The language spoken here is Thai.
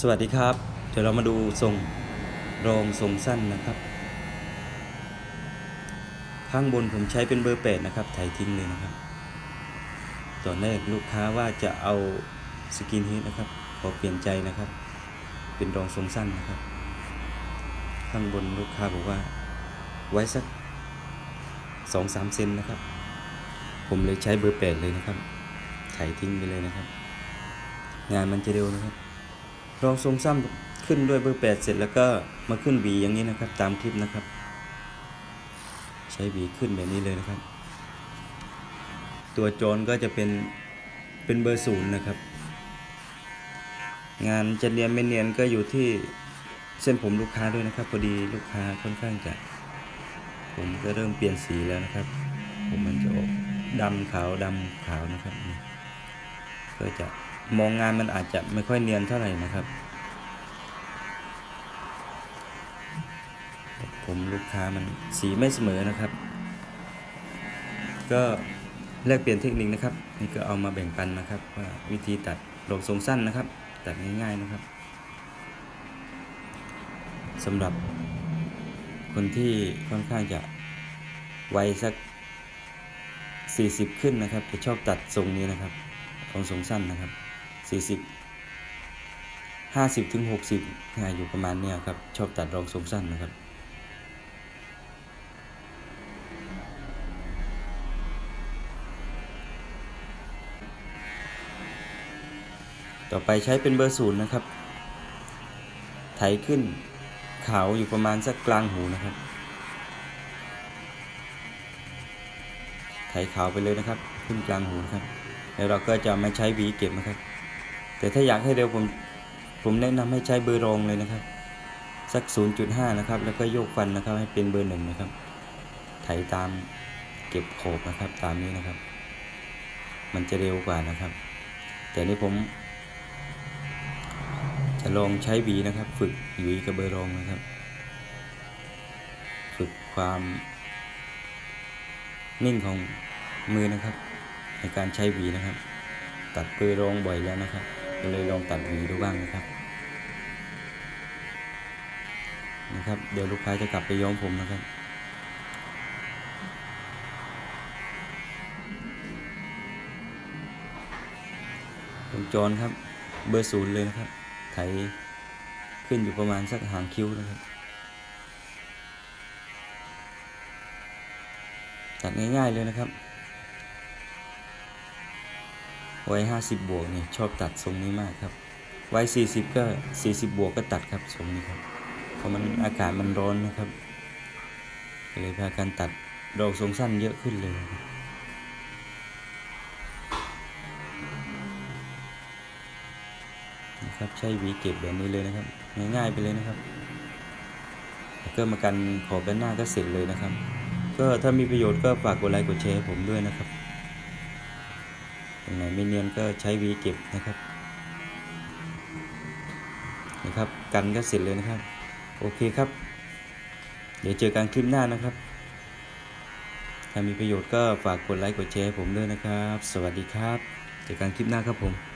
สวัสดีครับ เดี๋ยวเรามาดูทรงรองทรงสั้นนะครับ ข้างบนผมใช้เป็นเบอร์แปดนะครับถ่ายทิ้งเลยนะครับ ตอนแรกลูกค้าว่าจะเอาสกินเฮดนะครับขอเปลี่ยนใจนะครับ เป็นรองทรงสั้นนะครับ ข้างบนลูกค้าบอกว่าไว้สักสองสามเซนนะครับ ผมเลยใช้เบอร์แปดเลยนะครับถ่ายทิ้งไปเลยนะครับ งานมันจะเร็วนะครับ รองทรงซ้ำขึ้นด้วยเบอร์แปดเสร็จแล้วก็มาขึ้นหวีอย่างนี้นะครับ ตามคลิปนะครับ ใช้หวีขึ้นแบบนี้เลยนะครับ ตัวโจรก็จะเป็นเป็นเบอร์ศูนย์นะครับ งานจะเนียนไม่เนียนก็อยู่ที่เส้นผมลูกค้าด้วยนะครับพอดีลูกค้าค่อนข้างจะ ผมก็เริ่มเปลี่ยนสีแล้วนะครับ ผมมันจะออกดำขาวดำขาวนะครับ ก็จะ มองงานมันอาจจะไม่ค่อยเนียนเท่าไหร่นะครับ ผมลูกค้ามันสีไม่เสมอนะครับ ก็แลกเปลี่ยนเทคนิคนะครับ นี่ก็เอามาแบ่งปันนะครับ ว่าวิธีตัดรองทรงสั้นนะครับ ตัดง่ายๆนะครับสำหรับคนที่ค่อนข้างจะวัยสัก 40 ขึ้นนะครับจะชอบตัดทรงนี้นะครับรองทรงสั้นนะครับ 40 50ถึง60นะอยู่ประมาณเนี้ยครับ ชอบตัดรองทรงสั้นนะครับต่อไปใช้เป็นเบอร์ศูนย์นะครับ ไถขึ้นขาวอยู่ประมาณสักกลางหูนะครับ ไถขาวไปเลยนะครับ ขึ้นกลางหูครับ แล้วเราก็จะไม่ใช้หวีเก็บนะครับ แต่ถ้าอยากให้เร็วผมผมแนะนำให้ใช้เบอร์รองเลยนะครับ สัก 0.5 นะครับ แล้วก็โยกฟันนะครับ ให้เป็นเบอร์หนึ่งนะครับ ไถตามเก็บโขบนะครับ ตามนี้นะครับ มันจะเร็วกว่านะครับ แต่นี่ผม จะลองใช้หวีนะครับ ฝึกหวีกับเบอร์รองนะครับ ฝึกความนิ่งของมือนะครับ ในการใช้หวีนะครับ ตัดเบอร์รองบ่อยแล้วนะครับ ก็เลยลองตัดหวีดูบ้างนะครับ นะครับ เดี๋ยวลูกค้าจะกลับไปย้อมผมนะครับผมจรครับ เบอร์ศูนย์เลยนะครับ ไถขึ้นอยู่ประมาณสักหางคิ้วนะครับ ตัดง่ายๆเลยนะครับ วัยห้าสิบบวกนี่ชอบตัดทรงนี้มากครับวัยสี่สิบก็สี่สิบบวกก็ตัดครับทรงนี้ครับ เพราะมันอากาศมันร้อนนะครับเลยพากันตัดดอกทรงสั้นเยอะขึ้นเลยนะครับใช้หวีเก็บแบบนี้เลยนะครับ ง่ายๆไปเลยนะครับก็มากันขอบด้านหน้าก็เสร็จเลยนะครับ ก็ถ้ามีประโยชน์ก็ฝากกดไลค์กดแชร์ผมด้วยนะครับ ตรงไหนไม่เนียนก็ใช้วีเก็บนะครับนะครับกันก็เสร็จเลยนะครับ โอเคครับ เดี๋ยวเจอกันคลิปหน้านะครับ ถ้ามีประโยชน์ก็ฝากกดไลค์กดแชร์ผมด้วยนะครับ สวัสดีครับ เจอกันคลิปหน้าครับผม